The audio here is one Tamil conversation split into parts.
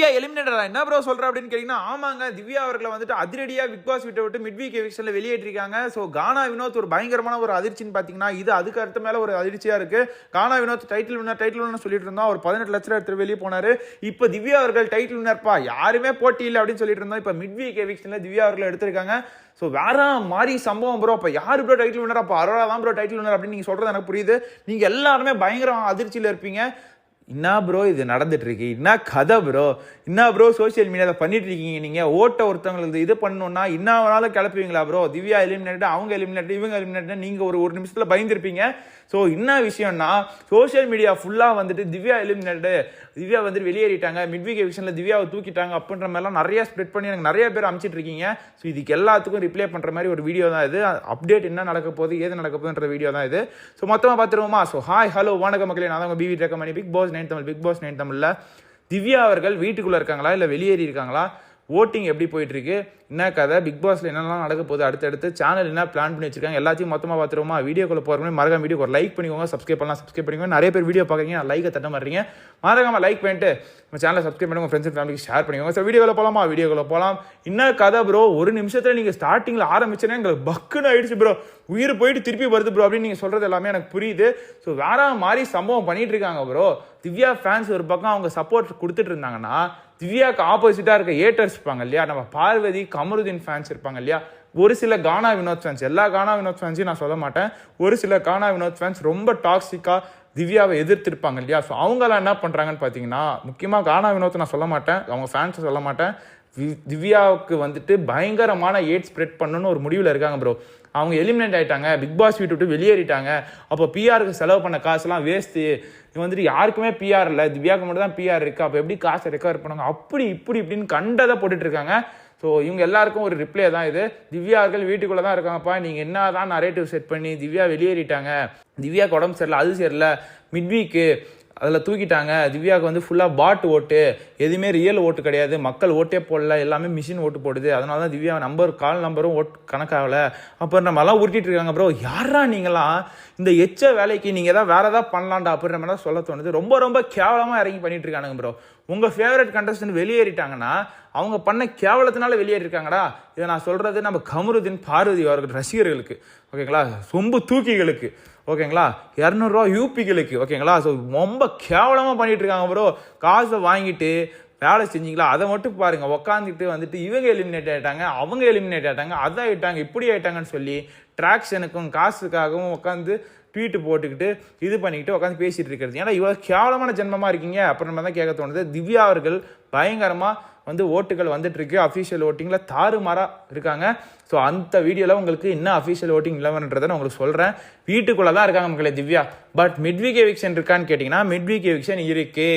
திவ்யா எலிமினேட்டரா? என்ன ப்ரோ சொல்ற அப்படின்னு கேட்டீங்கன்னா ஆமாங்க திவ்யா அவர்களை வந்துட்டு அதிரடியா பிக் பாஸ் விட்டு விட்டு மிட் வீக் எவிக்ஷன்ல வெளியேற்றிருக்காங்க. ஸோ கானா வினோத் ஒரு பயங்கரமான ஒரு அதிர்ச்சின்னு பாத்தீங்கன்னா இது அதுக்கு அடுத்த மேல ஒரு அதிர்ச்சியா இருக்கு. Gana Vinoth title winner title winner சொல்லிட்டு இருந்தோம். ஒரு பதினெட்டு லட்சம் எடுத்து வெளியே போனாரு. இப்போ திவ்யா அவர்கள் டைட்டில் வினர்ப்பா யாருமே போட்டி இல்லை அப்படின்னு சொல்லிட்டு இருந்தோம். இப்போ மிட் வீக் எவிக்ஷன்ல திவ்யா அவர்கள் எடுத்திருக்காங்க. ஸோ வேற மாதிரி சம்பவம் ப்ரோ அப்போ யார் ப்ரோ டைட்டில் வினர் அப்போ அரோரா தான் ப்ரோ டைட்டில் வினர் அப்படின்னு நீங்கள் சொல்கிறது எனக்கு புரியுது. நீங்கள் எல்லாருமே பயங்கர அதிர்ச்சியில் இருப்பீங்க. என்ன ப்ரோ இது நடந்துட்டுருக்கு. என்ன கதை ப்ரோ என்ன ப்ரோ சோஷியல் மீடியாவில் பண்ணிட்டு இருக்கீங்க நீங்கள் ஓட்ட ஒருத்தவங்களுக்கு இது பண்ணணும்னா என்ன வேணாலும் கிளப்புவீங்களா ப்ரோ திவ்யா எலிமினேட் அவங்க எலிமினேட் இவங்க எலிமினேட் நீங்கள் ஒரு ஒரு நிமிஷத்தில் பயந்துருப்பீங்க. ஸோ என்ன விஷயம்னா சோஷியல் மீடியா ஃபுல்லாக வந்துட்டு திவ்யா எலிமினேட்டு திவ்யா வந்துட்டு வெளியேறிட்டாங்க. மிட்விக் எவிஷனில் திவ்யாவை தூக்கிட்டாங்க அப்படின்ற மாதிரிலாம் நிறைய ஸ்ப்ரெட் பண்ணி எனக்கு நிறைய பேர் அமைச்சிட்ருக்கீங்க ஸோ இதுக்கு எல்லாத்துக்கும் ரிப்ளை பண்ணுற மாதிரி ஒரு வீடியோ தான் இது. அப்டேட் என்ன நடக்க போகுது ஏது நடக்க போகுதுன்ற வீடியோ தான் இது. ஸோ மொத்தமாக பார்த்துருவோமா? ஸோ ஹாய் ஹலோ வணக்க மக்களே. நான் தான் PV recommend Bigg Boss nine Tamil Bigg Boss nine தமிழில் திவ்யா அவர்கள் வீட்டுக்குள்ளே இருக்காங்களா இல்லை வெளியேறி இருக்காங்களா? ஓட்டிங் எப்படி போயிட்டுருக்கு? என்ன கதை? பிக் பாஸில் என்னெல்லாம் நடக்க போகுது? அடுத்தடுத்து சேனல் என்ன பிளான் பண்ணி வச்சிருக்காங்க? எல்லாத்தையும் மொத்தமாக பார்த்துருவோமா? வீடியோக்குள்ள போகிறோம் மறக்காம வீடியோ ஒரு லைக் பண்ணிக்கோங்க. சப்ஸ்கிரைப் பண்ணலாம் சப்ஸ்கிரைப் பண்ணிக்கோங்க. நிறைய பேர் வீடியோ பார்க்குறீங்க. லைக்கை தட்ட மாட்டீங்க. மறக்காம லைக் பண்ணிட்டு நம்ம சேனலை சப்ஸ்கிரைப் பண்ணுங்க. ஃப்ரெண்ட்ஸ் ஃபேமிலிக்கு ஷேர் பண்ணிக்கோங்க. ஸோ வீடியோவில் போகலாமா வீடியோக்குள்ள போகலாம் என்ன கதை ப்ரோ ஒரு நிமிஷத்தில் நீங்கள் ஸ்டார்டிங்கில் ஆரம்பிச்சேன்னா எங்களுக்கு பக்குன்னு ஆயிடுச்சு ப்ரோ உயிர் போயிட்டு திருப்பி வருது ப்ரோ அப்படின்னு நீங்கள் சொல்கிறது எல்லாமே எனக்கு புரியுது. ஸோ வேற மாதிரி சம்பவம் பண்ணிட்டு இருக்காங்க ப்ரோ திவ்யா ஃபேன்ஸ் ஒரு பக்கம் அவங்க சப்போர்ட் கொடுத்துட்டு இருந்தாங்கன்னா திவ்யாவுக்கு ஆப்போசிட்டாக இருக்க ஏட்டர்ஸ் இருப்பாங்க இல்லையா? நம்ம பார்வதி கமருதீன் ஃபேன்ஸ் இருப்பாங்க இல்லையா? ஒரு சில கானா வினோத் ஃபேன்ஸ் எல்லா கானா வினோத் ஃபேன்ஸையும் நான் சொல்ல மாட்டேன். ஒரு சில கானா வினோத் ஃபேன்ஸ் ரொம்ப டாக்ஸிக்காக திவ்யாவை எதிர்த்திருப்பாங்க இல்லையா? ஸோ அவங்களாம் என்ன பண்ணுறாங்கன்னு பார்த்தீங்கன்னா முக்கியமாக கானா வினோத்தை நான் சொல்ல மாட்டேன். அவங்க ஃபேன்ஸை சொல்ல மாட்டேன். திவ்யாவுக்கு வந்துட்டு பயங்கரமான ஏட் ஸ்ப்ரெட் பண்ணணும்னு ஒரு முடிவில் இருக்காங்க ப்ரோ அவங்க எலிமினேட் ஆகிட்டாங்க பிக் பாஸ் வீட்டு விட்டு வெளியேறிட்டாங்க. அப்போ பிஆருக்கு செலவு பண்ண காசுலாம் வேஸ்ட்டு இது வந்துட்டு யாருக்குமே பிஆர் இல்லை. திவ்யாவுக்கு மட்டும் தான் பிஆர் இருக்குது அப்போ எப்படி காசை ரெக்கவர் பண்ணுவாங்க அப்படி இப்படி இப்படின்னு கண்டதை போட்டுட்ருக்காங்க ஸோ இவங்க எல்லாருக்கும் ஒரு ரிப்ளை தான் இது. திவ்யார்கள் வீட்டுக்குள்ளே தான் இருக்காங்கப்பா. நீங்கள் என்ன தான் நரேட்டிவ் செட் பண்ணி திவ்யா வெளியேறிட்டாங்க. திவ்யாக்கு உடம்பு சரியில்லை அது சரியில்லை. மிட் வீக்கு அதில் தூக்கிட்டாங்க. திவ்யாவுக்கு வந்து ஃபுல்லாக பாட் ஓட்டு. எதுவுமே ரியல் ஓட்டு கிடையாது. மக்கள் ஓட்டே போடல. எல்லாமே மிஷின் ஓட்டு போடுது. அதனால தான் திவ்யா நம்பர் கால் நம்பரும் ஓட் கணக்காகல. அப்புறம் நம்மலாம் உருட்டிட்டு இருக்காங்க ப்ரோ யாரா நீங்களாம்? இந்த எச்ச வேலைக்கு நீங்கள் தான் வேறு ஏதாவது பண்ணலாம்டா அப்படின்ற மாதிரி சொல்ல தோணுது. ரொம்ப ரொம்ப கேவலமாக இறங்கி பண்ணிட்டு இருக்கானுங்க ப்ரோ உங்கள் ஃபேவரட் கண்டஸ்டன்ட் வெளியேறிட்டாங்கன்னா அவங்க பண்ண கேவலத்தினால வெளியேறிருக்காங்கடா. இதை நான் சொல்கிறது நம்ம கமருதீன் பார்வதி அவர்கள் ரசிகர்களுக்கு. ஓகேங்களா சொம்பு தூக்கிகளுக்கு. ஓகேங்களா? இரநூறுவா யூபிகளுக்கு ஓகேங்களா? ஸோ ரொம்ப கேவலமாக பண்ணிட்டு இருக்காங்க ப்ரோ காசை வாங்கிட்டு வேலை செஞ்சிங்களா? அதை மட்டும் பாருங்கள் உக்காந்துட்டு வந்துட்டு இவங்க எலிமினேட் ஆகிட்டாங்க அவங்க எலிமினேட் ஆகிட்டாங்க அதை ஆயிட்டாங்க இப்படி ஆயிட்டாங்கன்னு சொல்லி ட்ராக்ஷனுக்கும் காசுக்காகவும் உட்காந்து ட்வீட்டு போட்டுக்கிட்டு இது பண்ணிக்கிட்டு உட்காந்து பேசிகிட்டு இருக்கிறது. ஏன்னா இவ்வளோ கேவலமான ஜென்மமாக இருக்கீங்க அப்புறம் தான் கேட்க தோணுது. திவ்யா அவர்கள் பயங்கரமாக வந்து ஓட்டுகள் வந்துட்டுருக்கு. அஃபீஷியல் ஓட்டிங்கில் தாறுமாறாக இருக்காங்க. ஸோ அந்த வீடியோவில் உங்களுக்கு என்ன அஃபீஷியல் ஓட்டிங் இல்லைன்றதை நான் உங்களுக்கு சொல்கிறேன் வீட்டுக்குள்ளே தான் இருக்காங்க மக்களே திவ்யா. பட் மிட்வீக் எவிக்ஷன் இருக்கான்னு கேட்டிங்கன்னா மிட்விக் எவிக்ஷன் இருக்குது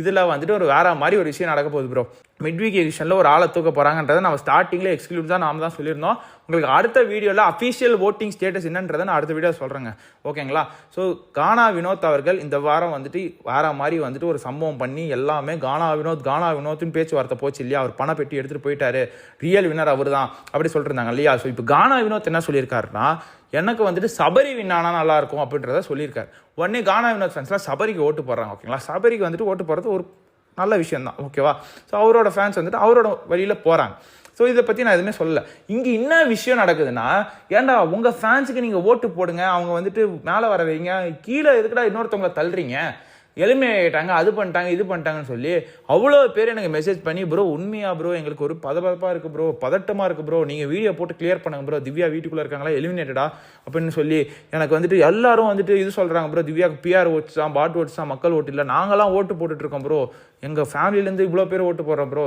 இதில் வந்துட்டு ஒரு வேற மாதிரி ஒரு விஷயம் நடக்க போகுது ப்ரோ மிட்வீக் எவிக்ஷனில் ஒரு ஆளை தூக்க போகிறாங்கன்றதை நம்ம ஸ்டார்டிங்கில் எக்ஸ்க்ளூட் தான் நாம தான் சொல்லியிருந்தோம். உங்களுக்கு அடுத்த வீடியோவில் அஃபீஷியல் ஓட்டிங் ஸ்டேட்டஸ் என்னன்றதை நான் அடுத்த வீடியோ சொல்கிறேங்க ஓகேங்களா? ஸோ கானா வினோத் அவர்கள் இந்த வாரம் வந்துட்டு வேற மாதிரி வந்துட்டு ஒரு சம்பவம் பண்ணி எல்லாமே கானா வினோத் கானா வினோத்னு பேச்சுவார்த்தை போச்சு இல்லையா? அவர் பணப்பெட்டி எடுத்துகிட்டு போயிட்டாரு. ரியல் வினர் அவர் தான் அப்படி சொல்லிருந்தாங்க இல்லையா? ஸோ இப்போ கானா வினோத் என்ன சொல்லியிருக்காருன்னா எனக்கு வந்துட்டு சபரி வின்னானா நல்லா இருக்கும் அப்படின்றத சொல்லியிருக்காரு. உடனே கானா வினோத் ஃபேன்ஸ்லாம் சபரிக்கு ஓட்டு போடுறாங்க ஓகேங்களா? சபரிக்கு வந்துட்டு ஓட்டு போடுறது ஒரு நல்ல விஷயந்தான் ஓகேவா? ஸோ அவரோட ஃபேன்ஸ் வந்துட்டு அவரோட வழியில் போகிறாங்க ஸோ இதை பற்றி நான் எதுவுமே சொல்லலை. இங்கே என்ன விஷயம் நடக்குதுன்னா ஏன்டா உங்கள் ஃபேன்ஸுக்கு நீங்கள் ஓட்டு போடுங்க அவங்க வந்துட்டு மேலே வர வைங்க கீழே எதுக்குடா இன்னொருத்தவங்களை தள்ளுறீங்க? எளிமையாகிட்டாங்க அது பண்ணிட்டாங்க இது பண்ணிட்டாங்கன்னு சொல்லி அவ்வளோ பேர் எனக்கு மெசேஜ் பண்ணி ப்ரோ உண்மையா ப்ரோ எங்களுக்கு ஒரு பதபதப்பாக இருக்குது ப்ரோ பதட்டமாக இருக்குது ப்ரோ நீங்கள் வீடியோ போட்டு கிளியர் பண்ணுங்க ப்ரோ திவ்யா வீட்டுக்குள்ளே இருக்காங்களா? எலிமினேட்டடா அப்படின்னு சொல்லி எனக்கு வந்துட்டு எல்லாரும் வந்துட்டு இது சொல்கிறாங்க ப்ரோ திவ்யாவுக்கு பிஆர் ஓட்ஸ் தான் பாட் ஓட்ஸ் தான் மக்கள் ஓட்டு இல்லை. நாங்களாம் ஓட்டு போட்டுட்ருக்கோம் ப்ரோ எங்கள் ஃபேமிலியிலேருந்து இவ்வளோ பேர் ஓட்டு போடுறோம் ப்ரோ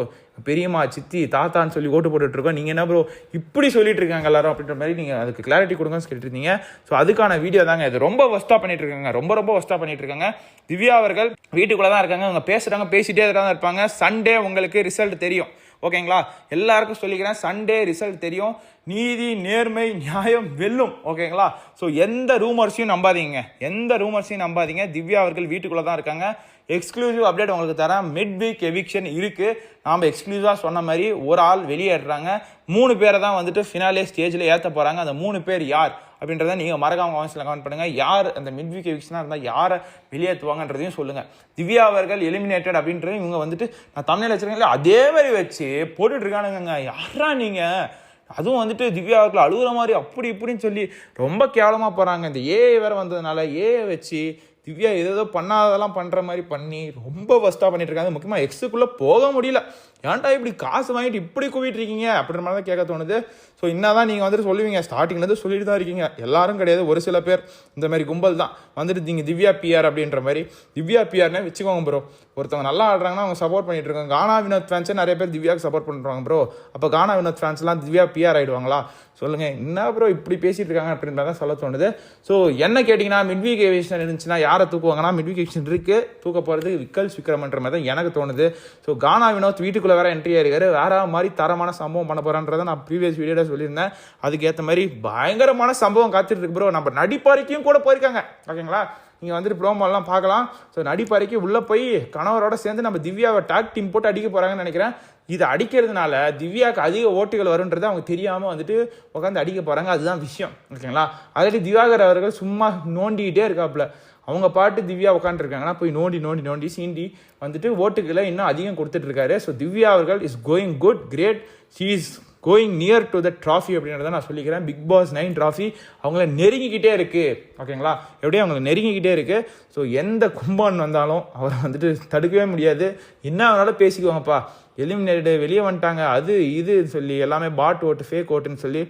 பெரியம்மா சித்தி தாத்தான்னு சொல்லி ஓட்டு போட்டுட்ருக்கோம். நீங்கள் என்ன ப்ரோ இப்படி சொல்லிட்டு இருக்காங்க எல்லாரும் அப்படின்ற மாதிரி நீங்கள் அதுக்கு கிளாரிட்டி கொடுங்கன்னு சொல்லிட்டு இருந்தீங்க ஸோ அதுக்கான வீடியோ தாங்க இது. ரொம்ப ஒஸ்ட்டாக பண்ணிட்டு இருக்காங்க ரொம்ப ரொம்ப ஒஸ்ட்டாக பண்ணிட்டு இருக்காங்க திவ்யா அவர்கள் வீட்டுக்குள்ளே தான் இருக்காங்க. அவங்க பேசுகிறாங்க பேசிட்டே தான் இருப்பாங்க. சண்டே உங்களுக்கு ரிசல்ட் தெரியும். ஓகேங்களா எல்லாருக்கும் சொல்லிக்கிறேன் சண்டே ரிசல்ட் தெரியும். நீதி நேர்மை நியாயம் வெல்லும். ஓகேங்களா? ஸோ எந்த ரூமர்ஸையும் நம்பாதீங்க. எந்த ரூமர்ஸையும் நம்பாதீங்க. திவ்யா அவர்கள் வீட்டுக்குள்ளே தான் இருக்காங்க. எக்ஸ்க்ளூசிவ் அப்டேட் உங்களுக்கு தரேன். மிட் வீக் எவிக்ஷன் இருக்குது நாம் எக்ஸ்க்ளூசிவாக சொன்ன மாதிரி ஒரு ஆள் வெளியேறாங்க மூணு பேரை தான் வந்துட்டு ஃபினாலே ஸ்டேஜில் ஏற்ற போகிறாங்க அந்த மூணு பேர் யார் அப்படின்றத நீங்கள் மறக்காம கமெண்ட்ஸில் கமெண்ட் பண்ணுங்கள் யார் அந்த மிட் வீக் எவிக்ஷனாக இருந்தால் யாரை வெளியேற்றுவாங்கன்றதையும் சொல்லுங்கள் திவ்யா அவர்கள் எலிமினேட்டட் அப்படின்றது இவங்க வந்துட்டு நான் தமிழில் வச்சிருக்கேன் அதே மாதிரி வச்சு போட்டுட்ருக்கானுங்க யாரா நீங்கள் அதுவும் வந்துட்டு திவ்யா அவர்கள் அழுகிற மாதிரி அப்படி இப்படின்னு சொல்லி ரொம்ப கேவலமாக போகிறாங்க இந்த ஏஐ வேறு வந்ததுனால ஏஐ வச்சு திவ்யா ஏதோ பண்ணாததெல்லாம் பண்ணுற மாதிரி பண்ணி ரொம்ப ஃபஸ்ட்டாக பண்ணிட்டு இருக்காங்க முக்கியமாக எக்ஸுக்குள்ளே போக முடியல. ஏன்டா இப்படி காசு வாங்கிட்டு இப்படி கூவிட்டு இருக்கீங்க? அப்படின்ற மாதிரி தான் கேட்க தோணுது. ஸோ என்னதான் நீங்கள் வந்துட்டு சொல்லுவீங்க. ஸ்டார்டிங்லேருந்து சொல்லிட்டு தான் இருக்கீங்க. எல்லாரும் கிடையாது. ஒரு சில பேர் இந்த மாதிரி கும்பல் தான். வந்துட்டு நீங்கள் திவ்யா பிஆர் அப்படின்ற மாதிரி. திவ்யா பிஆர்னே வச்சுக்கோங்க ப்ரோ ஒருத்தவங்க நல்லா ஆடுறாங்கன்னா அவங்க சப்போர்ட் பண்ணிட்டு இருக்காங்க. கானா வினோத் ஃபேன்ஸே நிறைய பேர் திவ்யாவுக்கு சப்போர்ட் பண்ணுறாங்க ப்ரோ அப்போ கானா வினோத் ஃபேன்ஸ்லாம் திவ்யா பிஆர் ஆயிடுவாங்களா? சொல்லுங்கள் என்ன ப்ரோ இப்படி பேசிகிட்டு இருக்காங்க அப்படின்ற தான் சொல்ல தோணுது. ஸோ என்ன கேட்டிங்கன்னா மிட்வீக் கேவேஷன் இருந்துச்சுன்னா யாரை தூக்குவாங்கன்னா மிட்வீக் இருக்குது இருக்கு. தூக்க போகிறது விக்கல்ஸ் விக்ரமன்ற மாதிரி தான் எனக்கு தோணுது. ஸோ கானா வினோத் வீட்டுக்குள்ளே வேறு என்ட்ரி ஆயிருக்காரு வேற மாதிரி தரமான சம்பவம் பண்ண போறான்றதை நான் ப்ரீவியஸ் வீடியோவில் சொல்லியிருந்தேன். அதுக்கேற்ற மாதிரி பயங்கரமான சம்பவம் காத்துட்டு இருக்கு ப்ரோ நம்ம நடிப்பறைக்கும் கூட போயிருக்காங்க. ஓகேங்களா? நீங்கள் வந்துட்டு ப்ரோமோலாம் பார்க்கலாம். ஸோ நடிப்பறைக்கு உள்ளே போய் கணவரோட சேர்ந்து நம்ம திவ்யாவை டாக் டீம் போட்டு அடிக்க போகிறாங்கன்னு நினைக்கிறேன். இது அடிக்கிறதுனால திவ்யாவுக்கு அதிக ஓட்டுகள் வருன்றது அவங்க தெரியாமல் வந்துட்டு உட்காந்து அடிக்க போகிறாங்க அதுதான் விஷயம். ஓகேங்களா? ஆல்ரெடி திவாகர் அவர்கள் சும்மா நோண்டிக்கிட்டே இருக்காப்புல. அவங்க பாட்டு திவ்யா உட்காந்துருக்காங்கன்னா போய் நோண்டி நோண்டி நோண்டி சீண்டி வந்துட்டு ஓட்டுக்களை இன்னும் அதிகம் கொடுத்துட்ருக்காரு. ஸோ திவ்யா அவர்கள் is going good great she is going near to the trophy அப்படின்றத நான் சொல்லிக்கிறேன். பிக் பாஸ் நைன் ட்ராஃபி அவங்கள நெருங்கிக்கிட்டே இருக்குது ஓகேங்களா? எப்படியும் அவங்களை நெருங்கிக்கிட்டே இருக்குது ஸோ எந்த கும்பான் வந்தாலும் அவரை வந்துட்டு தடுக்கவே முடியாது. என்ன வேணாலும் பேசிக்குவாங்கப்பா. எலிமினேட்டு வெளியே வந்துட்டாங்க. அது இது சொல்லி எல்லாமே பாட் ஓட்டு ஃபேக் ஓட்டுன்னு சொல்லி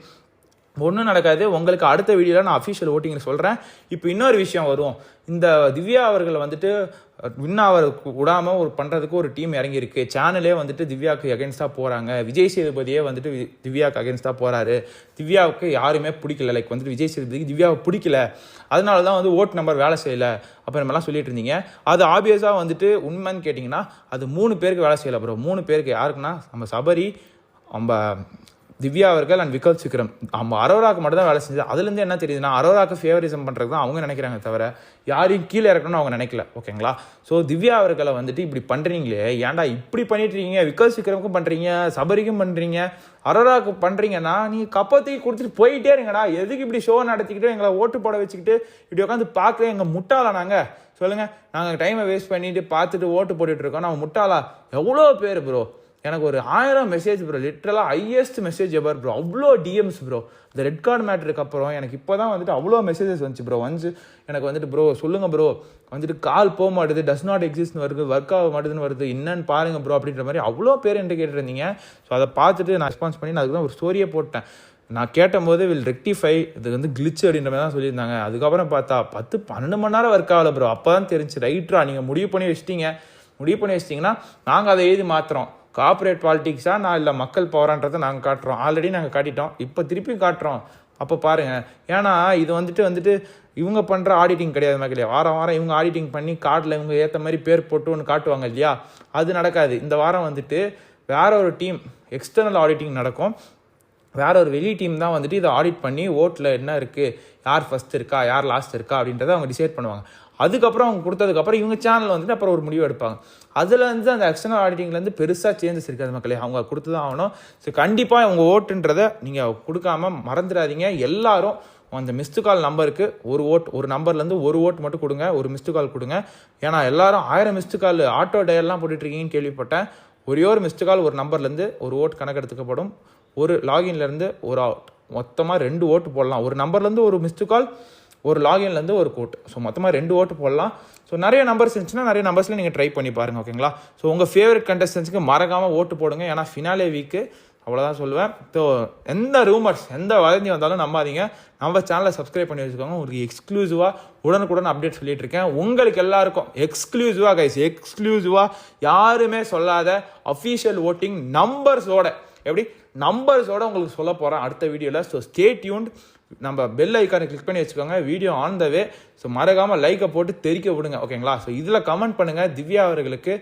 ஒன்றும் நடக்காது. உங்களுக்கு அடுத்த வீடியோவில் நான் அஃபிஷியல் ஓட்டிங் சொல்கிறேன் இப்போ இன்னொரு விஷயம் வரும் இந்த திவ்யா அவர்கள் வந்துட்டு வின் ஆவர் விடாமல் ஒரு பண்ணுறதுக்கு ஒரு டீம் இறங்கியிருக்கு. சேனலே வந்துட்டு திவ்யாவுக்கு அகேன்ஸ்டாக போகிறாங்க விஜய் சேதுபதியே வந்துட்டு வி- திவ்யாவுக்கு அகேன்ஸ்டாக போகிறாரு திவ்யாவுக்கு யாருமே பிடிக்கல. லைக் வந்துட்டு விஜய் சேதுபதிக்கு திவ்யாவை பிடிக்கல. அதனால தான் வந்து ஓட் நம்பர் வேலை செய்யலை. அப்புறமெல்லாம் சொல்லிட்டு இருந்தீங்க. அது ஆப்வியஸாக வந்துட்டு உண்மைன்னு கேட்டிங்கன்னா அது மூணு பேருக்கு வேலை செய்யலை ப்ரோ மூணு பேருக்கு யாருக்குன்னா நம்ம சபரி நம்ம திவ்யா அவர்கள் அண்ட் விக்கல் சிக்ரம். அவங்க அரோராக்கு மட்டும் தான் வேலை செஞ்சது. அதுலேருந்து என்ன தெரியுதுன்னா அரோராக்கு ஃபேவரிசம் பண்ணுறது தான் அவங்க நினைக்கிறாங்க தவிர யாரையும் கீழே இறக்கணும்னு அவங்க நினைக்கல. ஓகேங்களா? ஸோ திவ்யா அவர்களை வந்துட்டு இப்படி பண்ணுறீங்களே ஏன்டா இப்படி பண்ணிட்டு இருக்கீங்க விக்கல் சிக்ரமுக்கும் பண்ணுறீங்க சபரிக்கும் பண்ணுறீங்க அரோராக்கு பண்ணுறீங்கன்னா நீங்கள் கப்பத்தையும் கொடுத்துட்டு போயிட்டே இருங்கடா. எதுக்கு இப்படி ஷோ நடத்திக்கிட்டு எங்களை ஓட்டு போட வச்சுக்கிட்டு இப்படி உட்காந்து பார்க்குறேன் எங்கள் முட்டாளா நாங்கள் சொல்லுங்கள் நாங்கள் டைமை வேஸ்ட் பண்ணிட்டு பார்த்துட்டு ஓட்டு போட்டுட்ருக்கோம் இருக்கோம். முட்டாளா? எவ்வளோ பேர் ப்ரோ எனக்கு ஒரு ஆயிரம் மெசேஜ் ப்ரோ லிட்ரலாக ஹையஸ்ட் மெசேஜ் எவர் ப்ரோ அவ்வளோ டிஎம்ஸ் ப்ரோ இந்த ரெட் கார்டு மேட்ருக்கு அப்புறம் எனக்கு இப்போ தான் வந்துட்டு அவ்வளோ மெசேஜஸ் வந்துச்சு ப்ரோ வந்து எனக்கு வந்துட்டு ப்ரோ சொல்லுங்கள் ப்ரோ வந்துட்டு கால் போக மாட்டுது டஸ் நாட் எக்ஸிஸ்ட்னு வருது ஒர்க் ஆக மாட்டுதுன்னு வருது என்னன்னு பாருங்கள் ப்ரோ அப்படின்ற மாதிரி அவ்வளோ பேர் என்கிட்ட கேட்டுருந்தீங்க. ஸோ அதை பார்த்துட்டு நான் ரெஸ்பான்ஸ் பண்ணி நான் அதுக்கு தான் ஒரு ஸ்டோரியே போட்டேன். நான் கேட்டபோது வில் ரெக்டிஃபை இது வந்து கிளிச் அப்படின்ற மாதிரி தான் சொல்லியிருந்தாங்க. அதுக்கப்புறம் பார்த்தா பத்து பன்னெண்டு மணி நேரம் ஒர்க் ஆகல ப்ரோ அப்போ தான் தெரிஞ்சு ரைட்ரா நீங்கள் முடிவு பண்ணி வச்சிட்டீங்க. முடிவு பண்ணி வச்சிட்டிங்கன்னா நாங்கள் அதை எழுதி மாற்றுறோம் கார்ப்பரேட் பாலிட்டிக்ஸா நான் இல்லை மக்கள் பவரான்றதை நாங்கள் காட்டுறோம். ஆல்ரெடி நாங்கள் காட்டிட்டோம். இப்போ திருப்பியும் காட்டுறோம். அப்போ பாருங்கள் ஏன்னா இது வந்துட்டு வந்துட்டு இவங்க பண்ணுற ஆடிட்டிங் கிடையாது மக்களே. வாரம் வாரம் இவங்க ஆடிட்டிங் பண்ணி கார்டில் இவங்க ஏற்ற மாதிரி பேர் போட்டு ஒன்று காட்டுவாங்க இல்லையா? அது நடக்காது. இந்த வாரம் வந்துட்டு வேற ஒரு டீம் எக்ஸ்டர்னல் ஆடிட்டிங் நடக்கும். வேற ஒரு வெளி டீம் தான் வந்துட்டு இதை ஆடிட் பண்ணி ஓட்டில் என்ன இருக்குது யார் ஃபர்ஸ்ட் இருக்கா? யார் லாஸ்ட் இருக்கா? அப்படின்றத அவங்க டிசைட் பண்ணுவாங்க. அதுக்கப்புறம் அவங்க கொடுத்ததுக்கப்புறம் இவங்க சேனல் வந்துட்டு அப்புறம் ஒரு முடிவு எடுப்பாங்க. அதில் வந்து அந்த எக்ஸ்டர்னல் ஆடிட்டிங்லேருந்து பெருசாக சேஞ்சஸ் இருக்காது மக்களே. அவங்க கொடுத்து தான் ஆகணும். ஸோ கண்டிப்பாக அவங்க ஓட்டுன்றதை நீங்கள் கொடுக்காம மறந்துடாதீங்க. எல்லாரும் அந்த மிஸ்டு கால் நம்பருக்கு ஒரு ஓட் ஒரு நம்பர்லேருந்து ஒரு ஓட் மட்டும் கொடுங்க. ஒரு மிஸ்டு கால் கொடுங்க. ஏன்னா எல்லாரும் ஆயிரம் மிஸ்டு கால் ஆட்டோ டயல்லாம் போட்டுட்ருக்கீங்கன்னு கேள்விப்பட்டேன். ஒரே ஒரு மிஸ்டு கால் ஒரு நம்பர்லேருந்து ஒரு ஓட் கணக்கெடுத்துக்கப்படும். ஒரு லாகின்லேருந்து ஒரு அவுட் மொத்தமாக ரெண்டு ஓட்டு போடலாம். ஒரு நம்பர்லேருந்து ஒரு மிஸ்டு கால் ஒரு லாகின்லேருந்து ஒரு கோட் ஸோ மொத்தமாக ரெண்டு ஓட்டு போடலாம். ஸோ நிறைய நம்பர்ஸ் இருந்துச்சுன்னா நிறைய நம்பர்ஸில் நீங்கள் ட்ரை பண்ணி பாருங்கள் ஓகேங்களா ஸோ உங்கள் ஃபேவரட் கண்டஸ்டன்ஸுக்கு மறக்காமல் ஓட்டு போடுங்க. ஏன்னா ஃபினாலே வீக்கு அவ்வளோதான் சொல்லுவேன். ஸோ எந்த ரூமர்ஸ் எந்த வதந்தி வந்தாலும் நம்பாதீங்க. நம்ம சேனலை சப்ஸ்கிரைப் பண்ணி வச்சுக்கோங்க. உங்களுக்கு எக்ஸ்க்ளூசிவாக உடனுக்குடன் அப்டேட் சொல்லிட்டு இருக்கேன். உங்களுக்கு எல்லாருக்கும் எக்ஸ்க்ளூசிவாக கைஸ் எக்ஸ்க்ளூசிவாக யாருமே சொல்லாத அஃபீஷியல் ஓட்டிங் நம்பர்ஸோட எப்படி? நம்பர்ஸோட உங்களுக்கு சொல்ல போகிறேன் அடுத்த வீடியோவில் ஸோ ஸ்டே டியூன்ட் நம்ம பெல் ஐக்கானை கிளிக் பண்ணி வச்சுக்கோங்க video on the way so மறக்காமல் லைக்கை போட்டு தெரிக்க விடுங்க ஓகேங்களா ஸோ இதில் கமெண்ட் பண்ணுங்கள் திவ்யா அவர்களுக்கு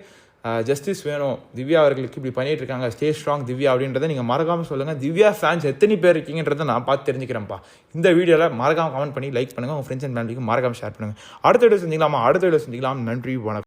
ஜஸ்டிஸ் வேணும். திவ்யா அவர்களுக்கு இப்படி பண்ணிட்டு இருக்காங்க ஸ்டே ஸ்ட்ராங் திவ்யா அப்படின்றத நீங்கள் மறக்காமல் சொல்லுங்கள் திவ்யா ஃபேன்ஸ் எத்தனை பேர் இருக்கீங்கன்றதை நான் பார்த்து தெரிஞ்சுக்கிறேன்ப்பா. இந்த வீடியோவில் மறக்காமல் கமெண்ட் பண்ணி லைக் பண்ணுங்கள் உங்கள் ஃப்ரெண்ட்ஸ் அண்ட் ஃபேமிலிக்கு மறக்காமல் ஷேர் பண்ணுங்கள் அடுத்த வீடியோ செஞ்சுக்கலாமா அடுத்த வீடியோ செஞ்சுக்கலாம் நன்றி வணக்கம்.